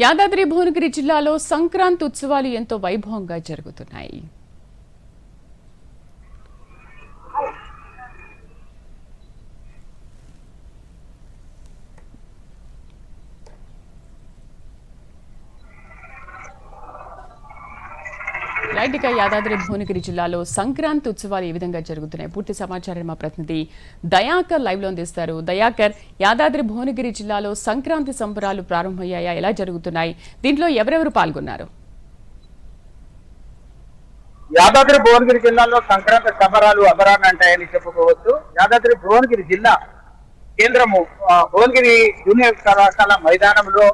యాదాద్రి భువనగిరి జిల్లాలో సంక్రాంతి ఉత్సవాలు ఎంతో వైభవంగా జరుగుతున్నాయి. రైట్ ఇక యాదాద్రి భువనగిరి జిల్లాలో సంక్రాంతి ఉత్సవాలు ఏ విధంగా జరుగుతున్నాయి. పూర్తి సమాచారం మా ప్రతినిధి దయాకర్ లైవ్లో అందిస్తారు. దయాకర్ యాదాద్రి భువనగిరి జిల్లాలో సంక్రాంతి సంబరాలు ప్రారంభమయ్యాయా? ఎలా జరుగుతున్నాయి? దీంట్లో ఎవరెవరు పాల్గొన్నారు? యాదాద్రి భువనగిరి జిల్లాలో సంక్రాంతి సంబరాలు అబరాన్ని అంటాయని చెప్పుకోవచ్చు. యాదాద్రి భువనగిరి జిల్లా కేంద్రము భువనగిరి జూనియర్ కళాశాల మైదానంలో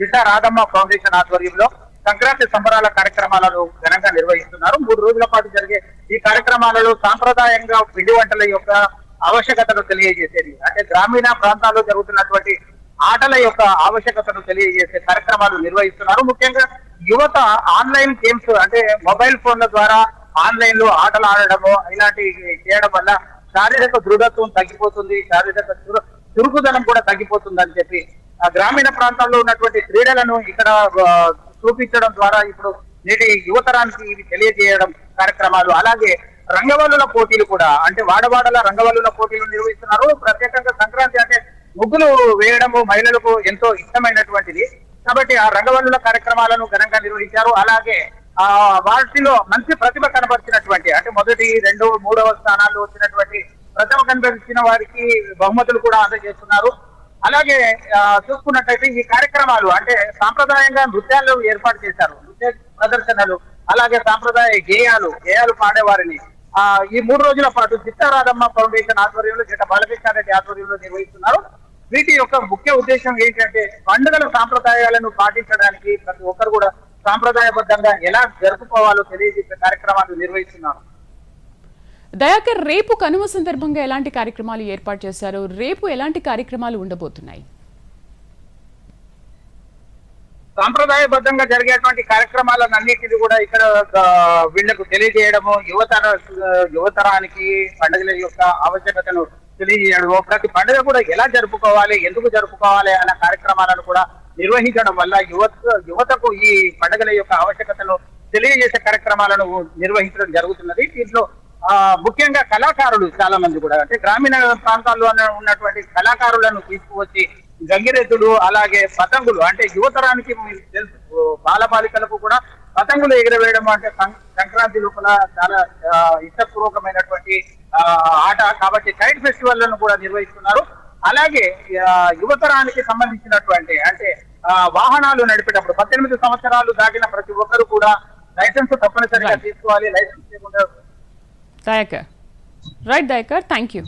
జిల్లా రాధమ్మ ఫౌండేషన్ ఆధ్వర్యంలో సంక్రాంతి సంబరాల కార్యక్రమాలను ఘనంగా నిర్వహిస్తున్నారు. మూడు రోజుల పాటు జరిగే ఈ కార్యక్రమాలలో సాంప్రదాయంగా పిండి వంటల యొక్క ఆవశ్యకతను తెలియజేసేది. అంటే గ్రామీణ ప్రాంతాల్లో జరుగుతున్నటువంటి ఆటల యొక్క ఆవశ్యకతను తెలియజేసే కార్యక్రమాలు నిర్వహిస్తున్నారు. ముఖ్యంగా యువత ఆన్లైన్ గేమ్స్ అంటే మొబైల్ ఫోన్ల ద్వారా ఆన్లైన్లో ఆటలు ఆడడము ఇలాంటివి చేయడం వల్ల శారీరక దృఢత్వం తగ్గిపోతుంది శారీరక చురుకుదనం కూడా తగ్గిపోతుంది అని చెప్పి ఆ గ్రామీణ ప్రాంతాల్లో ఉన్నటువంటి క్రీడలను ఇక్కడ చూపించడం ద్వారా ఇప్పుడు నేటి యువతరానికి ఇవి తెలియజేయడం కార్యక్రమాలు. అలాగే రంగవల్లుల పోటీలు కూడా అంటే వాడవాడల రంగవల్లుల పోటీలు నిర్వహిస్తున్నారు. ప్రత్యేకంగా సంక్రాంతి అంటే ముగ్గులు వేయడము మహిళలకు ఎంతో ఇష్టమైనటువంటిది. కాబట్టి ఆ రంగవల్లుల కార్యక్రమాలను ఘనంగా నిర్వహించారు. అలాగే ఆ వాటిలో మంచి ప్రతిభ కనబరిచినటువంటి అంటే మొదటి రెండవ మూడవ స్థానాల్లో వచ్చినటువంటి ప్రతిభ కనబరిచిన వారికి బహుమతులు కూడా అందజేస్తున్నారు. అలాగే ఆ, చూసుకున్నట్టయితే ఈ కార్యక్రమాలు అంటే సాంప్రదాయంగా నృత్యాలు ఏర్పాటు చేశారు. నృత్య ప్రదర్శనలు అలాగే సాంప్రదాయ గేయాలు గేయాలు పాడేవారిని. ఆ ఈ మూడు రోజుల పాటు చిత్తారాధమ్మ ఫౌండేషన్ ఆధ్వర్యంలో చిట్ట బాలకృష్ణారెడ్డి ఆధ్వర్యంలో నిర్వహిస్తున్నారు. వీటి యొక్క ముఖ్య ఉద్దేశం ఏంటంటే పండుగల సాంప్రదాయాలను పాటించడానికి ప్రతి ఒక్కరు కూడా సాంప్రదాయబద్ధంగా ఎలా జరుపుకోవాలో తెలియజేసే కార్యక్రమాలు నిర్వహిస్తున్నారు. దయాకర్ రేపు కనుమ సందర్భంగా ఎలాంటి కార్యక్రమాలు ఏర్పాటు చేశారు? రేపు ఎలాంటి కార్యక్రమాలు ఉండబోతున్నాయి? సాంప్రదాయబద్ధంగా జరిగేటువంటి కార్యక్రమాలన్నింటినీ కూడా ఇక్కడ వీళ్ళకు తెలియజేయడము యువతర యువతరానికి పండుగల యొక్క ఆవశ్యకతను తెలియజేయడము ప్రతి పండుగ కూడా ఎలా జరుపుకోవాలి ఎందుకు జరుపుకోవాలి అన్న కార్యక్రమాలను కూడా నిర్వహించడం వల్ల యువత యువతకు ఈ పండుగల యొక్క ఆవశ్యకతను తెలియజేసే కార్యక్రమాలను నిర్వహించడం జరుగుతున్నది. దీంట్లో ముఖ్యంగా కళాకారులు చాలా మంది కూడా. అంటే గ్రామీణ ప్రాంతాల్లో ఉన్న- ఉన్నటువంటి కళాకారులను తీసుకువచ్చి గంగిరెద్దులు అలాగే పతంగులు అంటే యువతరానికి తెలుసు. బాలబాలికలకు కూడా పతంగులు ఎగిరవేయడం అంటే సంక్రాంతి లోపల చాలా ఇష్టపూర్వకమైనటువంటి ఆట. కాబట్టి కైట్ ఫెస్టివల్లను కూడా నిర్వహిస్తున్నారు. అలాగే యువతరానికి సంబంధించినటువంటి అంటే వాహనాలు నడిపేటప్పుడు పద్దెనిమిది సంవత్సరాలు దాటిన ప్రతి ఒక్కరు కూడా లైసెన్స్ తప్పనిసరిగా. తీసుకోవాలి. లైసెన్స్ లేకుండా Dayakar right Dayakar thank you